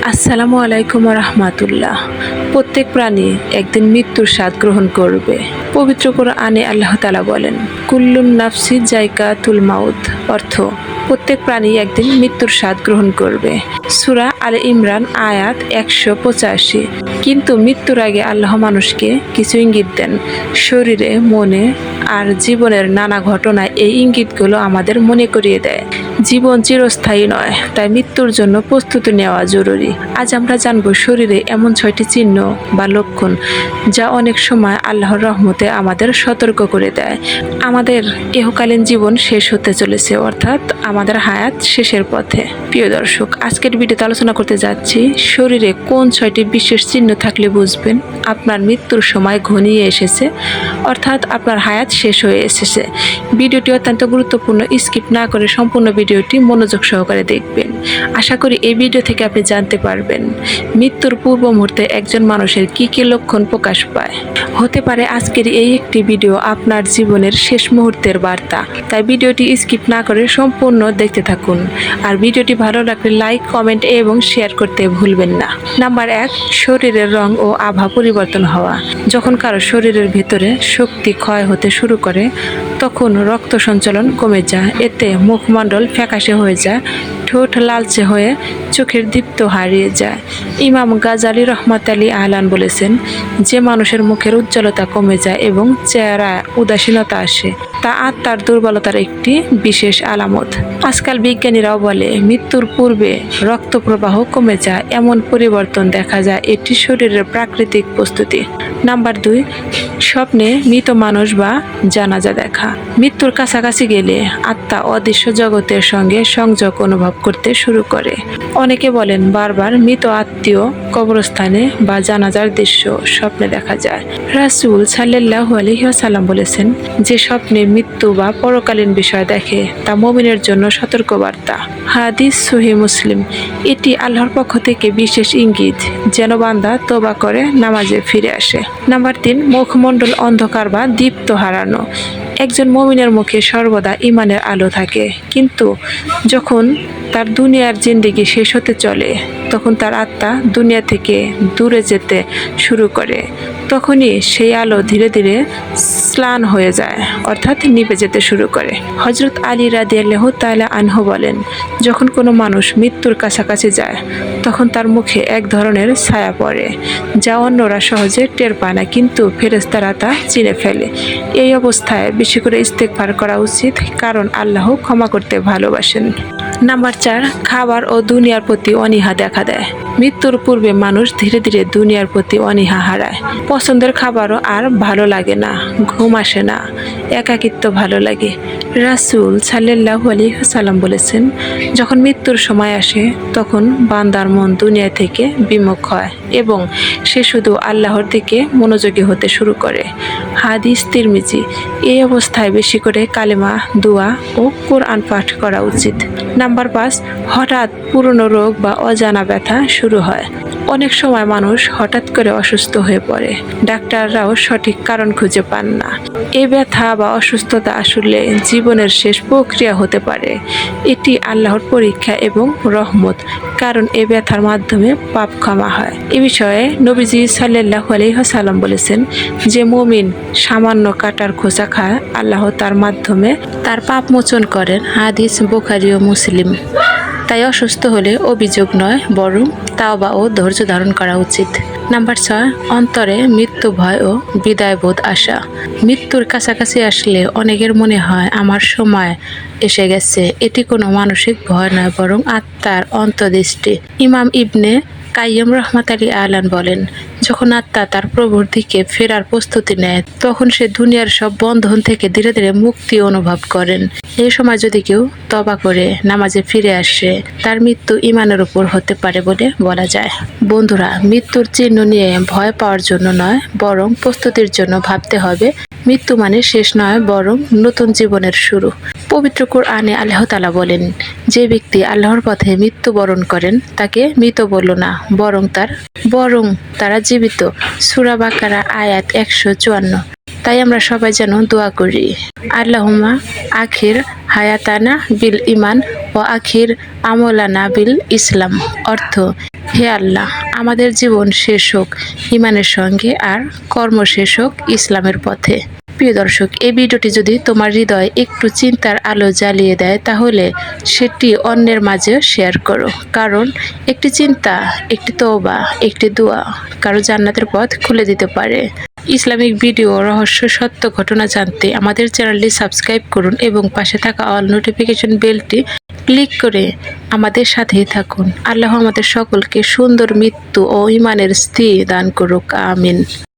আসসালামু আলাইকুম রহমাতুল্লাহ। প্রত্যেক প্রাণী একদিন মৃত্যুর স্বাদ গ্রহণ করবে। পবিত্র আনে আল্লাহ তালা বলেন কুল্লুন নাফসি জায়কা তুল মাউদ অর্থ, প্রত্যেক প্রাণী একদিন মৃত্যুর স্বাদ গ্রহণ করবে। সুরা আল ইমরান, আয়াত একশো পঁচাশি। কিন্তু মৃত্যুর আগে আল্লাহ মানুষকে কিছু ইঙ্গিত দেন। শরীরে, মনে আর জীবনের নানা ঘটনায় এই ইঙ্গিতগুলো আমাদের মনে করিয়ে দেয়। জীবন চিরস্থায়ী নয়, তাই মৃত্যুর জন্য প্রস্তুতি নেওয়া জরুরি। আজ আমরা জানব শরীরে এমন ছয়টি চিহ্ন বা লক্ষণ যা অনেক সময় আল্লাহর রহমতে আমাদের সতর্ক করে দেয়। আমাদের ইহকালীন জীবন শেষ হতে চলেছে, অর্থাৎ আমাদের হায়াত শেষের পথে। প্রিয় দর্শক, আজকের ভিডিওতে আলোচনা করতে যাচ্ছি, শরীরে কোন ছয়টি বিশেষ চিহ্ন থাকলে বুঝবেন? আপনার মৃত্যুর সময় ঘনিয়ে এসেছে, অর্থাৎ আপনার হায়াত শেষ হয়ে এসেছে। ভিডিওটি অত্যন্ত গুরুত্বপূর্ণ, স্কিপ না করে সম্পূর্ণ ভিডিওটি মনোযোগ সহকারে দেখবেন। আশা করি এই ভিডিও থেকে আপনি জানতে পারবেন মৃত্যুর পূর্ব মুহূর্তে একজন মানুষের কি কি লক্ষণ প্রকাশ পায়। হতে পারে আজকের এই একটি ভিডিও আপনার জীবনের শেষ মুহূর্তের বার্তা। তাই ভিডিওটি স্কিপ না করে সম্পূর্ণ দেখতে থাকুন। আর ভিডিওটি ভালো লাগলে লাইক, কমেন্ট এবং শেয়ার করতে ভুলবেন না। নাম্বার এক, শরীরের রং ও আভা পরিবর্তন হওয়া। যখন কারও শরীরের ভিতরে শক্তি ক্ষয় হতে শুরু করে, তখন রক্ত সঞ্চালন কমে যায়। এতে মুখমণ্ডল ফ্যাকাশে হয়ে যায়, ঠোঁট লালচে হয়ে চোখের দীপ্ত হারিয়ে যায়। ইমাম গাজালি রহমত আলী আহলান বলেছেন, যে মানুষের মুখের উজ্জ্বলতা কমে যায় এবং চেহারায় উদাসীনতা আসে, তা আত্মার দুর্বলতার একটি বিশেষ আলামত। আজকাল বিজ্ঞানীরাও বলে, মৃত্যুর পূর্বে রক্ত প্রবাহ কমে যায়, এমন পরিবর্তন দেখা যায় এটি শরীরের প্রাকৃতিক প্রস্তুতি। নাম্বার দুই স্বপ্নে মৃত মানুষ বা জানাজা দেখা। মৃত্যুর কাছাকাছি গেলে আত্মা অদৃশ্য জগতের সঙ্গে সংযোগ অনুভব করতে শুরু করে। অনেকে বলেন বারবার মৃত আত্মীয় কবরস্থানে বা জানাজার দৃশ্য স্বপ্নে দেখা যায়। রাসুল সাল্লাহ আলহিহাসাল্লাম বলেছেন, যে স্বপ্নে মৃত্যু বা পরকালীন বিষয় দেখে তা মমিনের জন্য সতর্কবার্তা। হাদিস সহি মুসলিম। এটি আল্লাহর পক্ষ থেকে বিশেষ ইঙ্গিত। যেন বান্দা তোবা করে, নামাজে ফিরে আসে। নাম্বার তিন, মুখমণ্ডল অন্ধকার বা দীপ্ত হারানো। একজন মমিনের মুখে সর্বদা ইমানের আলো থাকে। কিন্তু যখন তার দুনিয়ার জিন্দিগি শেষ হতে চলে, তখন তার আত্মা দুনিয়া থেকে দূরে যেতে শুরু করে। তখনই সেই আলো ধীরে ধীরে স্লান হয়ে যায়, অর্থাৎ নিভে যেতে শুরু করে। হজরত আলী রাদিয়াল্লাহু তাআলা আনহু বলেন, যখন কোনো মানুষ মৃত্যুর কাছাকাছি যায়, তখন তার মুখে এক ধরনের ছায়া পড়ে, যা অন্যরা সহজে টের পায় না, কিন্তু ফেরেস্তারা তা চিনে ফেলে। এই অবস্থায় বেশি করে ইস্তেকবার করা উচিত, কারণ আল্লাহ ক্ষমা করতে ভালোবাসেন। নাম্বার চার, খাবার ও দুনিয়ার প্রতি অনীহা দেখা দেয়। মৃত্যুর পূর্বে মানুষ ধীরে ধীরে দুনিয়ার প্রতি অনীহা হারায়। পছন্দের খাবারও আর ভালো লাগে না, ঘুম আসে না। একাকিত্ব ভালো লাগে। রাসুল সাল্লাহ আলী সাল্লাম বলেছেন, যখন মৃত্যুর সময় আসে, তখন বান্দার মন দুনিয়া থেকে বিমুখ হয় এবং সে শুধু আল্লাহর দিকে মনোযোগী হতে শুরু করে। হাদিস তিরমিজি, এই অবস্থায় বেশি করে কালেমা, দোয়া ও কোরআন পাঠ করা উচিত। নাম্বার পাঁচ, হঠাৎ পুরনো রোগ বা অজানা ব্যথা শুরু হয়। অনেক সময় মানুষ হঠাৎ করে অসুস্থ হয়ে পড়ে। ডাক্তাররাও সঠিক কারণ খুঁজে পান না। এই ব্যথা বা অসুস্থতা আসলে জীবনের শেষ প্রক্রিয়া হতে পারে। এটি আল্লাহর পরীক্ষা এবং রহমত, কারণ এই ব্যথার মাধ্যমে পাপ ক্ষমা হয়। এ বিষয়ে নবীজি সাল্লাহ আলহিহাসাল্লাম বলেছেন যে, মমিন সামান্য কাটার খোঁচা খায়, আল্লাহ তার মাধ্যমে তার পাপ মোচন করেন। হাদিস বুখারি ও মুসলিম। তাই অসুস্থ হলে অভিযোগ নয়, বরং তাও বা ও ধৈর্য ধারণ করা উচিত। নাম্বার ছয়, অন্তরে মৃত্যু ভয় ও বিদায় বোধ আসা মৃত্যুর কাছাকাছি আসলে অনেকের মনে হয়, আমার সময় এসে গেছে। এটি কোনো মানসিক ভয় নয়, বরং আত্মার অন্তর্দৃষ্টি। ইমাম ইবনে কাইয়ম রহমত আলী আলান বলেন, যখন আত্মা তার প্রভুর দিকে ফেরার প্রস্তুতি নেয়, তখন সে দুনিয়ার সব বন্ধন থেকে ধীরে ধীরে মুক্তি অনুভব করেন। এই সময় যদি কেউ তবা করে, নামাজে ফিরে আসে, তার মৃত্যু ইমানের উপর হতে পারে বলে বলা যায়। বন্ধুরা, মৃত্যুর চিহ্ন নিয়ে ভয় পাওয়ার জন্য নয়, বরং প্রস্তুতির জন্য ভাবতে হবে। মৃত্যু মানে শেষ নয়, বরং নতুন জীবনের শুরু। পবিত্র কোরআনে আল্লাহ তালা বলেন, যে ব্যক্তি আল্লাহর পথে মৃত্যুবরণ করেন, তাকে মৃত বলল না, বরং তার, বরং তারা জীবিত। সুরা বাকারা, আয়াত একশো চুয়ান্ন। তাই আমরা সবাই যেন দোয়া করি আল্লাহমা আখির হায়াতানা বিল ইমান ও আখির আমলা বিল ইসলাম। অর্থ, হে আল্লাহ, আমাদের জীবন শেষ হোক ইমানের সঙ্গে আর কর্ম শেষ হোক ইসলামের পথে। প্রিয় দর্শক, এই ভিডিওটি যদি তোমার হৃদয়ে একটু চিন্তার আলো জ্বালিয়ে দেয়, তাহলে সেটি অন্যের মাঝে শেয়ার করো। কারণ একটি চিন্তা, একটি তওবা, একটি দোয়া কারও জান্নাতের পথ খুলে দিতে পারে। ইসলামিক ভিডিও রহস্য সত্য ঘটনা জানতে আমাদের চ্যানেলটি সাবস্ক্রাইব করুন এবং পাশে থাকা অল নোটিফিকেশন বেলটি ক্লিক করে আমাদের সাথেই থাকুন। আল্লাহ আমাদের সকলকে সুন্দর মৃত্যু ও ইমানের স্থির দান করুক, আমিন।